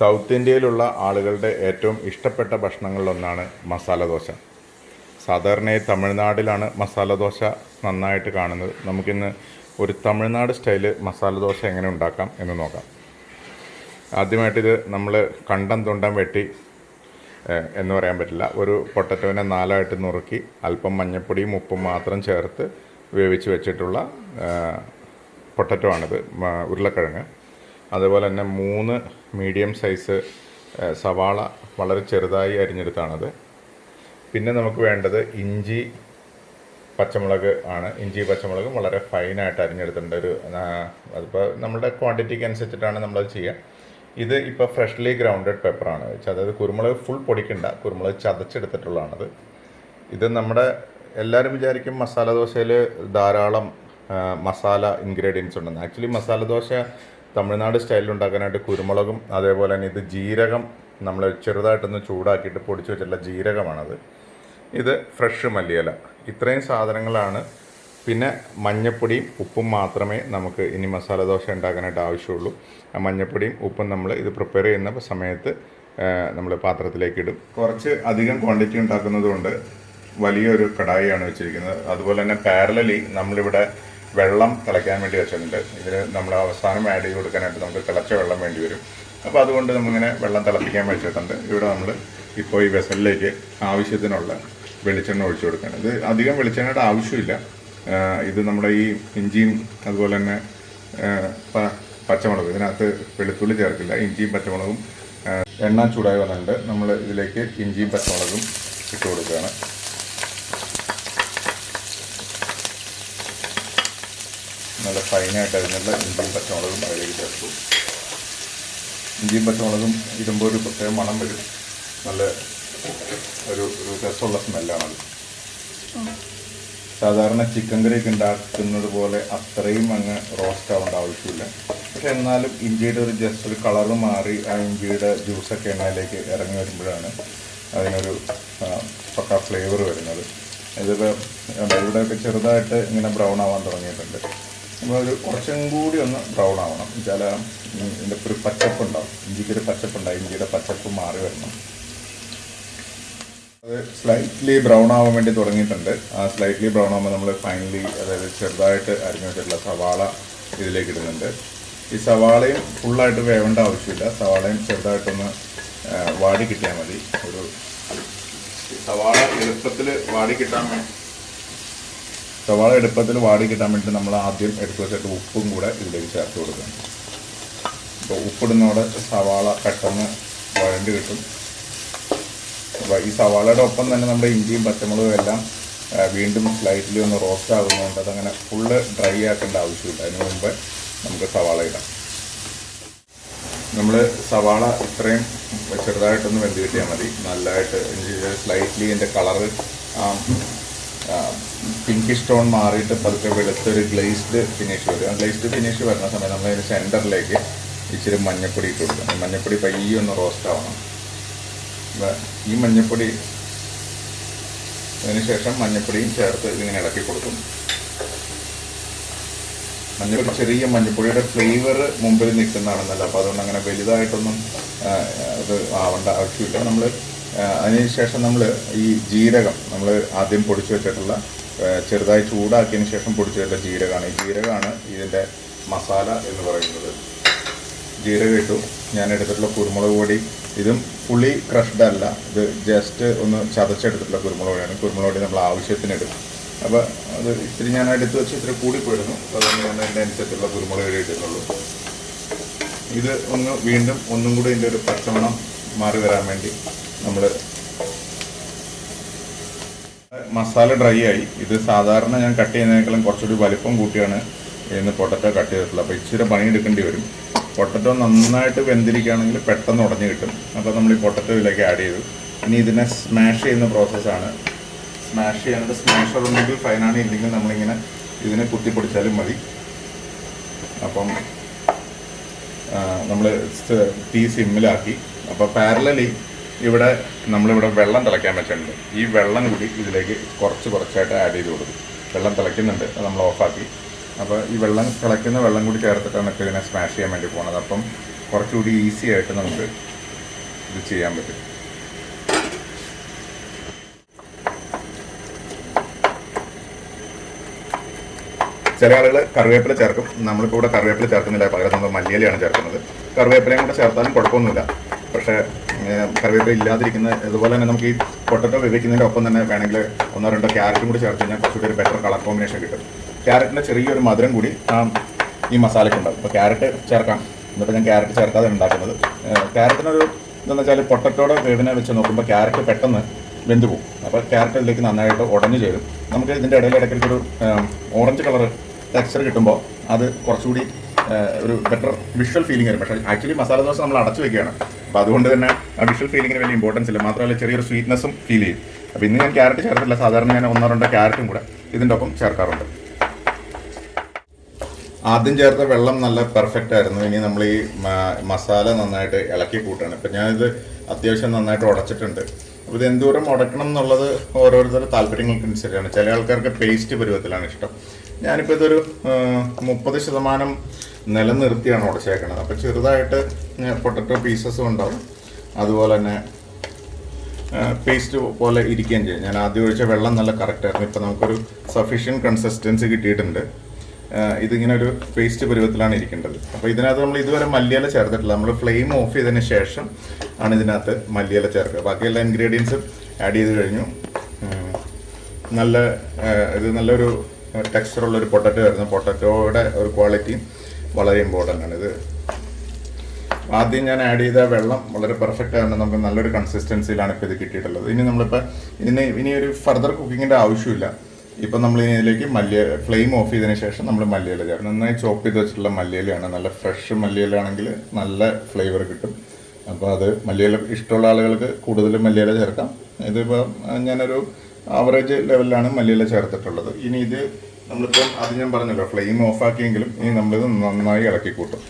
South ഇന്ത്യയിലുള്ള ആളുകളുടെ ഏറ്റവും ഇഷ്ടപ്പെട്ട ഭക്ഷണങ്ങളിലൊന്നാണ് മസാല ദോശ. സാധാരണയായി തമിഴ്നാട്ടിലാണ് മസാല ദോശ നന്നായിട്ട് കാണുന്നത്. നമുക്കിന്ന് ഒരു തമിഴ്നാട് സ്റ്റൈൽ മസാല ദോശ എങ്ങനെ ഉണ്ടാക്കാം എന്ന് നോക്കാം. ആദ്യമായിട്ട് ഇത് നമ്മൾ കണ്ടം തുണ്ടം വെട്ടി എന്ന് പറയാൻ പറ്റില്ല. ഒരു പൊട്ടറ്റോനെ നാലായിട്ട് നുറുക്കി അല്പം മഞ്ഞപ്പൊടിയും ഉപ്പും മാത്രം ചേർത്ത് വേവിച്ച് വെച്ചിട്ടുള്ള പൊട്ടറ്റോ ആണിത് ഉരുളക്കിഴങ്ങ്. അതുപോലെ തന്നെ മൂന്ന് മീഡിയം സൈസ് സവാള വളരെ ചെറുതായി അരിഞ്ഞെടുത്താണത്. പിന്നെ നമുക്ക് വേണ്ടത് ഇഞ്ചി പച്ചമുളക് ആണ്. ഇഞ്ചി പച്ചമുളകും വളരെ ഫൈനായിട്ട് അരിഞ്ഞെടുത്തിട്ടുണ്ട്. ഒരു അതിപ്പോൾ നമ്മുടെ ക്വാണ്ടിറ്റിക്ക് അനുസരിച്ചിട്ടാണ് നമ്മളത് ചെയ്യുക ഇത് ഇപ്പോൾ ഫ്രഷ്ലി ഗ്രൗണ്ടഡ് പെപ്പറാണ് അതായത് കുരുമുളക് ഫുൾ പൊടിക്കണ്ട. കുരുമുളക് ചതച്ചെടുത്തിട്ടുള്ളതാണത്. ഇത് നമ്മുടെ എല്ലാവരും വിചാരിക്കും മസാല ദോശയിൽ ധാരാളം മസാല ഇൻഗ്രീഡിയൻസ് ഉണ്ടെന്ന്. ആക്ച്വലി മസാല ദോശ തമിഴ്നാട് സ്റ്റൈലിൽ ഉണ്ടാക്കാനായിട്ട് കുരുമുളകും അതേപോലെ തന്നെ ഇത് ജീരകം നമ്മൾ ചെറുതായിട്ടൊന്ന് ചൂടാക്കിയിട്ട് പൊടിച്ചു വെച്ചിട്ടുള്ള ജീരകമാണത്. ഇത് ഫ്രഷ് മല്ലിയില. ഇത്രയും സാധനങ്ങളാണ്. പിന്നെ മഞ്ഞപ്പൊടിയും ഉപ്പും മാത്രമേ നമുക്ക് ഇനി മസാല ദോശ ഉണ്ടാക്കാനായിട്ട് ആവശ്യമുള്ളൂ. ആ മഞ്ഞപ്പൊടിയും ഉപ്പും നമ്മൾ ഇത് പ്രിപ്പയർ ചെയ്യുന്ന സമയത്ത് നമ്മൾ പാത്രത്തിലേക്ക് ഇടും കുറച്ച് അധികം ക്വാണ്ടിറ്റി ഉണ്ടാക്കുന്നതുകൊണ്ട് വലിയൊരു കടായിയാണ് വെച്ചിരിക്കുന്നത്. അതുപോലെ തന്നെ പാരലലി നമ്മളിവിടെ വെള്ളം തിളയ്ക്കാൻ വേണ്ടി വെച്ചിട്ടുണ്ട്. ഇതിൽ നമ്മൾ അവസാനം ആഡ് ചെയ്ത് കൊടുക്കാനായിട്ട് നമുക്ക് തിളച്ച വെള്ളം വേണ്ടി വരും. അപ്പോൾ അതുകൊണ്ട് നമ്മളിങ്ങനെ വെള്ളം തിളപ്പിക്കാൻ വെച്ചിട്ടുണ്ട്. ഇവിടെ നമ്മൾ ഇപ്പോൾ ഈ വെസലിലേക്ക് ആവശ്യത്തിനുള്ള വെളിച്ചെണ്ണ ഒഴിച്ചു കൊടുക്കണം ഇത് അധികം വെളിച്ചെണ്ണയുടെ ആവശ്യമില്ല. ഇത് നമ്മുടെ ഈ ഇഞ്ചിയും അതുപോലെ തന്നെ പച്ചമുളക്. ഇതിനകത്ത് വെളുത്തുള്ളി ചേർക്കില്ല. ഇഞ്ചിയും പച്ചമുളകും എണ്ണ ചൂടായി വന്നിട്ടുണ്ട്. നമ്മൾ ഇതിലേക്ക് ഇഞ്ചിയും പച്ചമുളകും ഇട്ട് കൊടുക്കുകയാണ്. നല്ല ഫൈനായിട്ട് അതിനുള്ള ഇഞ്ചിയും പച്ചമുളകും അതിലേക്ക് ചേർത്തു. ഇഞ്ചിയും പച്ചമുളകും ഇടുമ്പോൾ ഒരു പ്രത്യേക മണം വരും. നല്ല ഒരു ഒരു രസമുള്ള സ്മെല്ലാണത്. സാധാരണ ചിക്കൻ കറിയൊക്കെ ഉണ്ടാക്കുന്നത് പോലെ അത്രയും അങ്ങ് റോസ്റ്റ് ആവേണ്ട ആവശ്യമില്ല. പക്ഷെ എന്നാലും ഇഞ്ചിയുടെ ഒരു ജസ്റ്റ് ഒരു കളറ് മാറി ആ ഇഞ്ചിയുടെ ജ്യൂസൊക്കെ എണ്ണയിലേക്ക് ഇറങ്ങി വരുമ്പോഴാണ് അതിനൊരു പക്ക ഫ്ലേവർ വരുന്നത്. ഇതിപ്പോൾ ഇവിടെയൊക്കെ ചെറുതായിട്ട് ഇങ്ങനെ ബ്രൗൺ ആവാൻ തുടങ്ങിയിട്ടുണ്ട്. ഒരു കുറച്ചും കൂടി ഒന്ന് ബ്രൗൺ ആവണം. ചില ഇതിന്റെ ഒരു പച്ചപ്പ് ഉണ്ടാവും ഇഞ്ചിക്കൊരു പച്ചപ്പുണ്ടാവും. ഇഞ്ചിയുടെ പച്ചപ്പ് മാറി വരണം. അത് സ്ലൈറ്റ്ലി ബ്രൗൺ ആവാൻ വേണ്ടി തുടങ്ങിയിട്ടുണ്ട്. ആ സ്ലൈറ്റ്ലി ബ്രൗൺ ആകുമ്പോൾ നമ്മൾ ഫൈനലി അതായത് ചെറുതായിട്ട് അരിഞ്ഞു വെച്ചിട്ടുള്ള സവാള ഇതിലേക്ക് ഇടുന്നുണ്ട്. ഈ സവാളയും ഫുള്ളായിട്ട് വേവേണ്ട ആവശ്യമില്ല. സവാളയും ചെറുതായിട്ടൊന്ന് വാടി കിട്ടിയാൽ മതി. ഒരു സവാള എളുപ്പത്തിൽ വാടി കിട്ടാൻ വേണ്ടി സവാള എടുപ്പത്തിൽ വാടി കിട്ടാൻ വേണ്ടി നമ്മൾ ആദ്യം എടുത്തു വെച്ചിട്ട് ഉപ്പും കൂടെ ഇതിലേക്ക് ചേർത്ത് കൊടുക്കണം അപ്പോൾ ഉപ്പിടുന്നതോടെ സവാള പെട്ടെന്ന് വഴണ്ട് കിട്ടും. അപ്പോൾ ഈ സവാളയുടെ ഒപ്പം തന്നെ നമ്മുടെ ഇഞ്ചിയും പച്ചമുളകും എല്ലാം വീണ്ടും സ്ലൈറ്റ്ലി ഒന്ന് റോസ്റ്റ് ആകുന്നതുകൊണ്ട് അതങ്ങനെ ഫുള്ള് ഡ്രൈ ആക്കേണ്ട ആവശ്യമില്ല. അതിന് മുമ്പ് നമുക്ക് സവാള ഇടാം. നമ്മൾ സവാള ഇത്രയും ചെറുതായിട്ടൊന്ന് വെന്ത് കിട്ടിയാൽ മതി. നല്ലതായിട്ട് സ്ലൈറ്റ്ലി എന്റെ കളറ് പിങ്കിഷ് സ്റ്റോൺ മാറിയിട്ട് പതുക്കെ വെളുത്തൊരു ഗ്ലേസ്ഡ് ഫിനിഷ് വരും. ആ ഗ്ലേസ്ഡ് ഫിനിഷ് വരുന്ന സമയത്ത് നമ്മൾ അതിന്റെ സെന്ററിലേക്ക് ഇച്ചിരി മഞ്ഞപ്പൊടി ഇട്ട് കൊടുക്കണം. മഞ്ഞപ്പൊടി പയ്യെ ഒന്ന് റോസ്റ്റ് ആവണം. ഈ മഞ്ഞപ്പൊടി അതിനുശേഷം മഞ്ഞപ്പൊടിയും ചേർത്ത് ഇതിങ്ങനെ ഇളക്കി കൊടുക്കും. മഞ്ഞപ്പൊടി ചെറിയ മഞ്ഞപ്പൊടിയുടെ ഫ്ലേവർ മുമ്പിൽ നിൽക്കുന്നതാണെന്നല്ല. അപ്പോൾ അതുകൊണ്ട് അങ്ങനെ വലുതായിട്ടൊന്നും അത് ആവേണ്ട ആവശ്യമില്ല. നമ്മൾ അതിനുശേഷം നമ്മൾ ഈ ജീരകം നമ്മൾ ആദ്യം പൊടിച്ചു വെച്ചിട്ടുള്ള ചെറുതായി ചൂടാക്കിയതിന് ശേഷം പൊടിച്ചു വെച്ചിട്ടുള്ള ജീരകമാണ്. ഈ ജീരകമാണ് ഇതിന്റെ മസാല എന്ന് പറയുന്നത്. ജീരകം ഇട്ടു. ഞാൻ എടുത്തിട്ടുള്ള കുരുമുളക് പൊടി. ഇതും പുളി ക്രഷ്ഡ് അല്ല. ഇത് ജസ്റ്റ് ഒന്ന് ചതച്ചെടുത്തിട്ടുള്ള കുരുമുളക് പൊടിയാണ്. കുരുമുളക് പൊടി നമ്മൾ ആവശ്യത്തിന് എടുക്കും അപ്പോൾ അത് ഇത്തിരി ഞാൻ എടുത്ത് വെച്ച് ഇത്തിരി കൂടിപ്പോയിരുന്നു അതുകൊണ്ട് ഞാൻ അതിന്റെ അനുസരിച്ചുള്ള കുരുമുളക് പൊടി ഇട്ടിട്ടുള്ളൂ. ഇത് ഒന്ന് വീണ്ടും ഒന്നും കൂടി ഇതിന്റെ ഒരു പച്ചമണം മാറി വരാൻ വേണ്ടി നമ്മൾ മസാല ഡ്രൈ ആയി. ഇത് സാധാരണ ഞാൻ കട്ട് ചെയ്യുന്നതിനേക്കാളും കുറച്ചുകൂടി വലിപ്പം കൂട്ടിയാണ് ഇന്ന് പൊട്ടറ്റോ കട്ട് ചെയ്തിട്ടുള്ളത്. അപ്പോൾ ഇച്ചിരി പണിയെടുക്കേണ്ടി വരും. പൊട്ടറ്റോ നന്നായിട്ട് വെന്തിരിക്കുകയാണെങ്കിൽ പെട്ടെന്ന് ഉടഞ്ഞു കിട്ടും. അപ്പോൾ നമ്മൾ ഈ പൊട്ടറ്റോ ഇതിലേക്ക് ആഡ് ചെയ്തു. ഇനി ഇതിനെ സ്മാഷ് ചെയ്യുന്ന പ്രോസസ്സാണ് സ്മാഷ് ചെയ്യാനായിട്ട് സ്മാഷർ ഉണ്ടെങ്കിൽ ഫൈനാണ് ഇല്ലെങ്കിൽ നമ്മളിങ്ങനെ ഇതിനെ കുത്തിപ്പൊടിച്ചാലും മതി. അപ്പം നമ്മൾ തീ സിമ്മിലാക്കി അപ്പോൾ പാരലലി ഇവിടെ നമ്മളിവിടെ വെള്ളം തിളയ്ക്കാൻ വെച്ചിട്ടുണ്ട്. ഈ വെള്ളം കൂടി ഇതിലേക്ക് കുറച്ച് കുറച്ചായിട്ട് ആഡ് ചെയ്ത് കൊടുക്കും. വെള്ളം തിളയ്ക്കുന്നുണ്ട് അത് നമ്മൾ ഓഫാക്കി അപ്പോൾ ഈ വെള്ളം തിളയ്ക്കുന്ന വെള്ളം കൂടി ചേർത്തിട്ടാണ് ഇപ്പോൾ ഇതിനെ സ്മാഷ് ചെയ്യാൻ വേണ്ടി പോകുന്നത് അപ്പം കുറച്ചുകൂടി ഈസി ആയിട്ട് നമുക്ക് ഇത് ചെയ്യാൻ പറ്റും. ചില ആളുകൾ കറിവേപ്പില ചേർക്കും. നമ്മളിപ്പോൾ ഇവിടെ കറിവേപ്പില ചേർക്കുന്നില്ല. പകരം നമ്മൾ മല്ലിയിലാണ് ചേർക്കുന്നത്. കറിവേപ്പിലയും കൂടെ ചേർത്താലും കുഴപ്പമൊന്നുമില്ല. പക്ഷേ കറിവേപ്പില ഇല്ലാതിരിക്കുന്ന അതുപോലെ തന്നെ നമുക്ക് ഈ പൊട്ടറ്റോ വിവയ്ക്കുന്നതിന്റെ ഒപ്പം തന്നെ വേണമെങ്കിൽ ഒന്നോ രണ്ടോ ക്യാരറ്റും കൂടി ചേർത്ത് കഴിഞ്ഞാൽ കുറച്ചുകൂടി ഒരു ബെറ്റർ കളർ കോമ്പിനേഷൻ കിട്ടും. ക്യാരറ്റിന്റെ ചെറിയൊരു മധുരം കൂടി ഈ മസാലയ്ക്കുണ്ടാകും അപ്പോൾ ക്യാരറ്റ് ചേർക്കാം. എന്നിട്ട് ഞാൻ ക്യാരറ്റ് ചേർക്കാതെ ഉണ്ടാക്കുന്നത്. ക്യാരറ്റിനൊരു എന്താണെന്ന് വെച്ചാൽ പൊട്ടറ്റോടെ വേവിനെ വെച്ച് നോക്കുമ്പോൾ ക്യാരറ്റ് പെട്ടെന്ന് വെന്ത് പോകും. അപ്പോൾ ക്യാരറ്റ് ഇതിലേക്ക് നന്നായിട്ട് ഉടഞ്ഞു ചേരും. നമുക്ക് ഇതിന്റെ ഇടയിൽ ഇടയ്ക്കൊരു ഒരു ഓറഞ്ച് കളർ ടെക്സ്ചർ കിട്ടുമ്പോൾ അത് കുറച്ചുകൂടി ഒരു ബെറ്റർ വിഷ്വൽ ഫീലിംഗ് വരും. പക്ഷേ ആക്ച്വലി മസാല ദോശ നമ്മൾ അടച്ചു വെക്കുകയാണ്. അപ്പോൾ അതുകൊണ്ട് തന്നെ വിഷ്വൽ ഫീലിംഗിന് വലിയ ഇമ്പോർട്ടൻസ് ഇല്ല. മാത്രമല്ല ചെറിയൊരു സ്വീറ്റ്നെസ്സും ഫീൽ ചെയ്യും. അപ്പോൾ ഇന്ന് ഞാൻ ക്യാരറ്റ് ചേർത്തില്ല സാധാരണ ഞാൻ ഒന്നോ രണ്ടോ ക്യാരറ്റും കൂടെ ഇതിന്റെ ഒപ്പം ചേർക്കാറുണ്ട്. ആദ്യം ചേർത്ത വെള്ളം നല്ല പെർഫെക്റ്റ് ആയിരുന്നു. ഇനി നമ്മൾ ഈ മസാല നന്നായിട്ട് ഇളക്കി കൂട്ടാണ് ഇപ്പം ഞാനിത് അത്യാവശ്യം നന്നായിട്ട് ഉടച്ചിട്ടുണ്ട്. അപ്പോൾ ഇത് എന്തോരം ഉടക്കണം എന്നുള്ളത് ഓരോരുത്തരുടെ താല്പര്യങ്ങൾക്കനുസരിച്ചാണ്. ചില ആൾക്കാർക്ക് പേസ്റ്റ് പരുവത്തിലാണ് ഇഷ്ടം. ഞാനിപ്പോൾ ഇതൊരു മുപ്പത് ശതമാനം നിലനിർത്തിയാണ് ഉടച്ചേക്കണത് അപ്പോൾ ചെറുതായിട്ട് പൊട്ടറ്റോ പീസസും ഉണ്ടാവും. അതുപോലെ തന്നെ പേസ്റ്റ് പോലെ ഇരിക്കുകയും ചെയ്യും. ഞാൻ ആദ്യം ഒഴിച്ച വെള്ളം നല്ല കറക്റ്റായിരുന്നു ഇപ്പം നമുക്കൊരു സഫീഷ്യൻ കൺസിസ്റ്റൻസി കിട്ടിയിട്ടുണ്ട്. ഇതിങ്ങനെ ഒരു പേസ്റ്റ് പരുവത്തിലാണ് ഇരിക്കേണ്ടത്. അപ്പോൾ ഇതിനകത്ത് നമ്മൾ ഇതുവരെ മല്ലിയില ചേർത്തിട്ടില്ല. നമ്മൾ ഫ്ലെയിം ഓഫ് ചെയ്തതിന് ശേഷം ആണ് ഇതിനകത്ത് മല്ലിയില ചേർക്കുക. ബാക്കി എല്ലാ ഇൻഗ്രീഡിയൻസും ആഡ് ചെയ്ത് കഴിഞ്ഞു. നല്ല ഇത് നല്ലൊരു ടെക്സ്ചറുള്ള ഒരു പൊട്ടറ്റോ ആയിരുന്നു. പൊട്ടറ്റോയുടെ ഒരു ക്വാളിറ്റി വളരെ ഇമ്പോർട്ടന്റ് ആണ് ഇത്. ആദ്യം ഞാൻ ആഡ് ചെയ്ത വെള്ളം വളരെ പെർഫെക്റ്റ് ആണ്. നമുക്ക് നല്ലൊരു കൺസിസ്റ്റൻസിയിലാണ് ഇപ്പോൾ ഇത് കിട്ടിയിട്ടുള്ളത്. ഇനി നമ്മളിപ്പോൾ ഇതിന് ഇനി ഒരു ഫർദർ കുക്കിങ്ങിന്റെ ആവശ്യമില്ല. ഇപ്പം നമ്മൾ ഇതിലേക്ക് മല്ലിയ ഫ്ലെയിം ഓഫ് ചെയ്തതിന് ശേഷം നമ്മൾ മല്ലിയില ചേർക്കും. നന്നായി ചോപ്പ് ചെയ്ത് വെച്ചിട്ടുള്ള മല്ലിയിലയാണ്. നല്ല ഫ്രഷ് മല്ലിയിലാണെങ്കിൽ നല്ല ഫ്ലേവർ കിട്ടും. അപ്പോൾ അത് മല്ലിയില ഇഷ്ടമുള്ള ആളുകൾക്ക് കൂടുതൽ മല്ലിയില ചേർക്കാം. ഇതിപ്പോൾ ഞാനൊരു ആവറേജ് ലെവലിലാണ് മല്ലിയില ചേർത്തിട്ടുള്ളത്. ഇനി ഇത് നമ്മളിപ്പം അത് ഞാൻ പറഞ്ഞല്ലോ ഫ്ലെയിം ഓഫ് ആക്കിയെങ്കിലും ഇനി നമ്മളിത് നന്നായി ഇളക്കി കൂട്ടും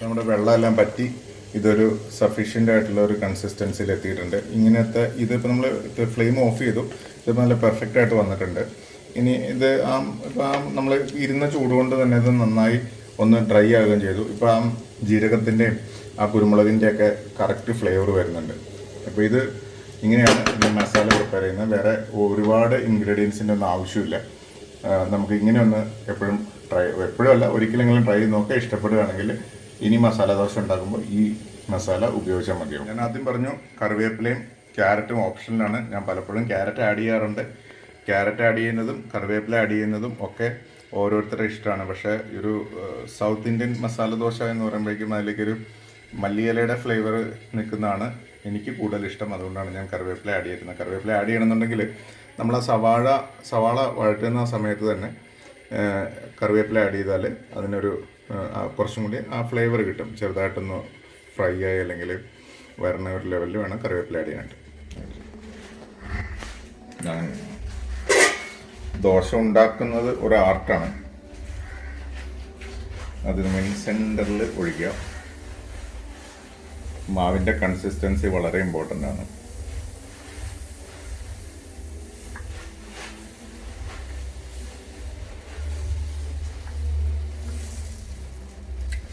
നമ്മുടെ വെള്ളമെല്ലാം പറ്റി ഇതൊരു സഫീഷ്യന്റ് ആയിട്ടുള്ള ഒരു കൺസിസ്റ്റൻസിയിൽ എത്തിയിട്ടുണ്ട് ഇങ്ങനത്തെ ഇതിപ്പോൾ നമ്മൾ ഫ്ലെയിം ഓഫ് ചെയ്തു. ഇതിപ്പോൾ നല്ല പെർഫെക്റ്റ് ആയിട്ട് വന്നിട്ടുണ്ട്. ഇനി ഇത് ആ ഇപ്പം ആ നമ്മൾ ഇരുന്ന ചൂടുകൊണ്ട് തന്നെ ഇത് നന്നായി ഒന്ന് ഡ്രൈ ആകുകയും ചെയ്തു. ഇപ്പോൾ ആ ജീരകത്തിന്റെയും ആ കുരുമുളകിന്റെയൊക്കെ കറക്റ്റ് ഫ്ലേവർ വരുന്നുണ്ട്. അപ്പോൾ ഇത് ഇങ്ങനെയാണ് ഇതിന്റെ മസാല പ്രിപ്പയർ ചെയ്യുന്നത്. വേറെ ഒരുപാട് ഇൻഗ്രീഡിയൻസിന്റെ ഒന്നും ആവശ്യമില്ല. നമുക്ക് ഇങ്ങനെ ഒന്ന് എപ്പോഴും ട്രൈ എപ്പോഴും അല്ല ഒരിക്കലെങ്കിലും ട്രൈ ചെയ്ത് നോക്കുക. ഇഷ്ടപ്പെടുകയാണെങ്കിൽ ഇനി മസാല ദോശ ഉണ്ടാക്കുമ്പോൾ ഈ മസാല ഉപയോഗിച്ചാൽ മതിയാവും. ഞാൻ ആദ്യം പറഞ്ഞു കറിവേപ്പിലയും ക്യാരറ്റും ഓപ്ഷനിലാണ് ഞാൻ പലപ്പോഴും ക്യാരറ്റ് ആഡ് ചെയ്യാറുണ്ട്. ക്യാരറ്റ് ആഡ് ചെയ്യുന്നതും കറിവേപ്പില ആഡ് ചെയ്യുന്നതും ഒക്കെ ഓരോരുത്തരുടെ ഇഷ്ടമാണ്. പക്ഷേ ഒരു സൗത്ത് ഇന്ത്യൻ മസാല ദോശ എന്ന് പറയുമ്പോഴേക്കും അതിലേക്കൊരു മല്ലിയിലയുടെ ഫ്ലേവർ നിൽക്കുന്നതാണ് എനിക്ക് കൂടുതൽ ഇഷ്ടം. അതുകൊണ്ടാണ് ഞാൻ കറിവേപ്പില ആഡ് ചെയ്യുന്നത്. കറിവേപ്പില ആഡ് ചെയ്യണമെന്നുണ്ടെങ്കിൽ നമ്മൾ ആ സവാഴ സവാള വഴറ്റുന്ന സമയത്ത് തന്നെ കറിവേപ്പില ആഡ് ചെയ്താൽ അതിനൊരു കുറച്ചും കൂടി ആ ഫ്ലേവർ കിട്ടും. ചെറുതായിട്ടൊന്ന് ഫ്രൈ ആയി അല്ലെങ്കിൽ വരുന്ന ഒരു ലെവലിൽ വേണം കറിവേപ്പില ആഡ് ചെയ്യാനായിട്ട്. ദോശ ഉണ്ടാക്കുന്നത് ഒരു ആർട്ടാണ്. അതിന് മെയിൻ സെന്ററിൽ ഒഴിക്കുക. മാവിന്റെ കൺസിസ്റ്റൻസി വളരെ ഇമ്പോർട്ടന്റ് ആണ്.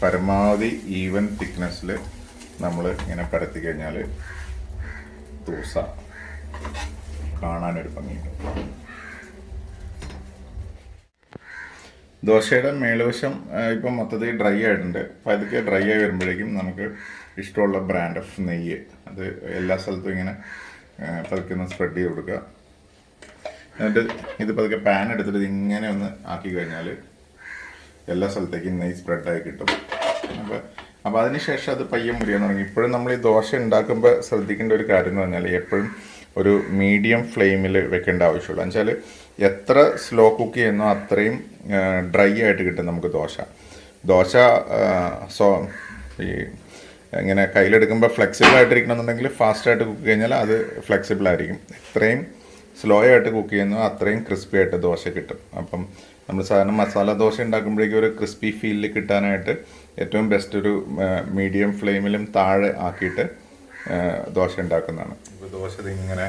പരമാവധി ഈവൻ തിക്നെസ്സിൽ നമ്മൾ ഇങ്ങനെ പരത്തി കഴിഞ്ഞാൽ ദോശ കാണാനൊരു ഭംഗിയുണ്ട്. ദോശയുടെ മേൽവശം ഇപ്പം മൊത്തത്തിൽ ഡ്രൈ ആയിട്ടുണ്ട്. പതുക്കെ ഡ്രൈ ആയി വരുമ്പോഴേക്കും നമുക്ക് ഇഷ്ടമുള്ള ബ്രാൻഡ് ഓഫ് നെയ്യ്. അത് എല്ലാ സ്ഥലത്തും ഇങ്ങനെ പതുക്കെ ഒന്ന് സ്പ്രെഡ് ചെയ്ത് കൊടുക്കുക. എന്നിട്ട് ഇത് പതുക്കെ പാൻ എടുത്തിട്ട് ഇങ്ങനെ ഒന്ന് ആക്കി കഴിഞ്ഞാൽ എല്ലാ സ്ഥലത്തേക്കും നെയ്യ് സ്പ്രെഡായി കിട്ടും. അപ്പോൾ അപ്പോൾ അതിനുശേഷം അത് പയ്യെ മുരിയാൻ തുടങ്ങി. ഇപ്പോഴും നമ്മൾ ഈ ദോശ ഉണ്ടാക്കുമ്പോൾ ശ്രദ്ധിക്കേണ്ട ഒരു കാര്യം എന്ന് പറഞ്ഞാൽ എപ്പോഴും ഒരു മീഡിയം ഫ്ലെയിമിൽ വെക്കേണ്ട ആവശ്യമുള്ളൂ. എന്നുവെച്ചാൽ എത്ര സ്ലോ കുക്ക് ചെയ്യുന്നോ അത്രയും ഡ്രൈ ആയിട്ട് കിട്ടും നമുക്ക് ദോശ. ദോശ സോ ഈ ഇങ്ങനെ കയ്യിലെടുക്കുമ്പോൾ ഫ്ലെക്സിബിൾ ആയിട്ടിരിക്കണമെന്നുണ്ടെങ്കിൽ ഫാസ്റ്റായിട്ട് കുക്ക് കഴിഞ്ഞാൽ അത് ഫ്ലെക്സിബിൾ ആയിരിക്കും. എത്രയും സ്ലോ ആയിട്ട് കുക്ക് ചെയ്യുന്നു അത്രയും ക്രിസ്പി ആയിട്ട് ദോശ കിട്ടും. അപ്പം നമ്മൾ സാധാരണ മസാല ദോശ ഉണ്ടാക്കുമ്പോഴേക്കും ഒരു ക്രിസ്പി ഫീലിൽ കിട്ടാനായിട്ട് ഏറ്റവും ബെസ്റ്റ് ഒരു മീഡിയം ഫ്ലെയിമിലും താഴെ ആക്കിയിട്ട് ദോശ ഉണ്ടാക്കുന്നതാണ്. ഇപ്പോൾ ദോശ ഇതിങ്ങനെ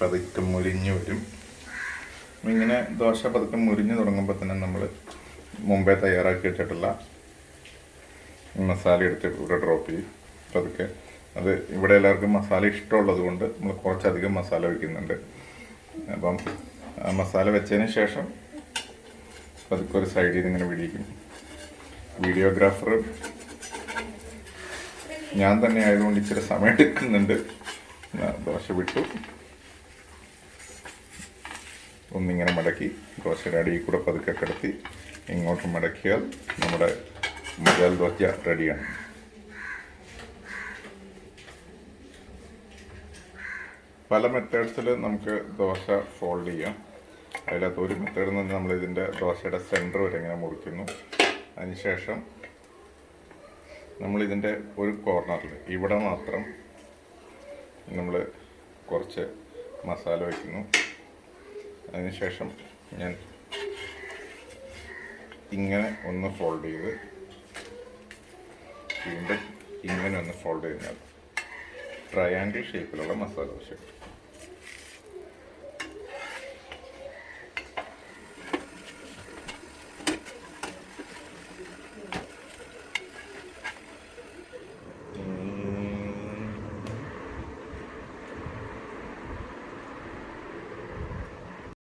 പതുക്കെ മുരിഞ്ഞ് വരും. ഇങ്ങനെ ദോശ പതുക്കെ മുരിഞ്ഞ് തുടങ്ങുമ്പോൾ തന്നെ നമ്മൾ മുമ്പേ തയ്യാറാക്കി വെച്ചിട്ടുള്ള മസാല എടുത്ത് ഇവിടെ ഡ്രോപ്പ് ചെയ്യും. പതുക്കെ. അത് ഇവിടെ എല്ലാവർക്കും മസാല ഇഷ്ടമുള്ളത് കൊണ്ട് നമ്മൾ കുറച്ചധികം മസാല വയ്ക്കുന്നുണ്ട് അപ്പം മസാല വെച്ചതിന് ശേഷം പതുക്കെ ഒരു സൈഡിൽ നിന്ന് ഇങ്ങനെ വിടിക്കും വീഡിയോഗ്രാഫർ ഞാൻ തന്നെ ആയതുകൊണ്ട് ഇച്ചിരി സമയം എടുക്കുന്നുണ്ട്. ദോശ വിട്ടു. ഒന്നിങ്ങനെ മടക്കി ദോശയുടെ അടിയിൽ കൂടെ പതുക്കെ കിടത്തി ഇങ്ങോട്ട് മടക്കിയാൽ നമ്മുടെ മുതൽ ദോശ റെഡിയാണ് പല മെത്തേഡ്സിൽ നമുക്ക് ദോശ ഫോൾഡ് ചെയ്യാം. അതിനകത്ത് ഒരു മെത്തേഡിൽ നിന്ന് നമ്മൾ ഇതിന്റെ ദോശയുടെ സെന്റർ വരെ ഇങ്ങനെ മുറിക്കുന്നു. അതിനുശേഷം നമ്മൾ ഇതിന്റെ ഒരു കോർണറിൽ ഇവിടെ മാത്രം നമ്മൾ കുറച്ച് മസാല വയ്ക്കുന്നു. അതിനുശേഷം ഞാൻ ഇങ്ങനെ ഒന്ന് ഫോൾഡ് ചെയ്ത് വീണ്ടും ഇങ്ങനെ ഒന്ന് ഫോൾഡ് ചെയ്യുന്നത് ട്രയാങ്കിൾ ഷേപ്പിലുള്ള മസാല ദോശ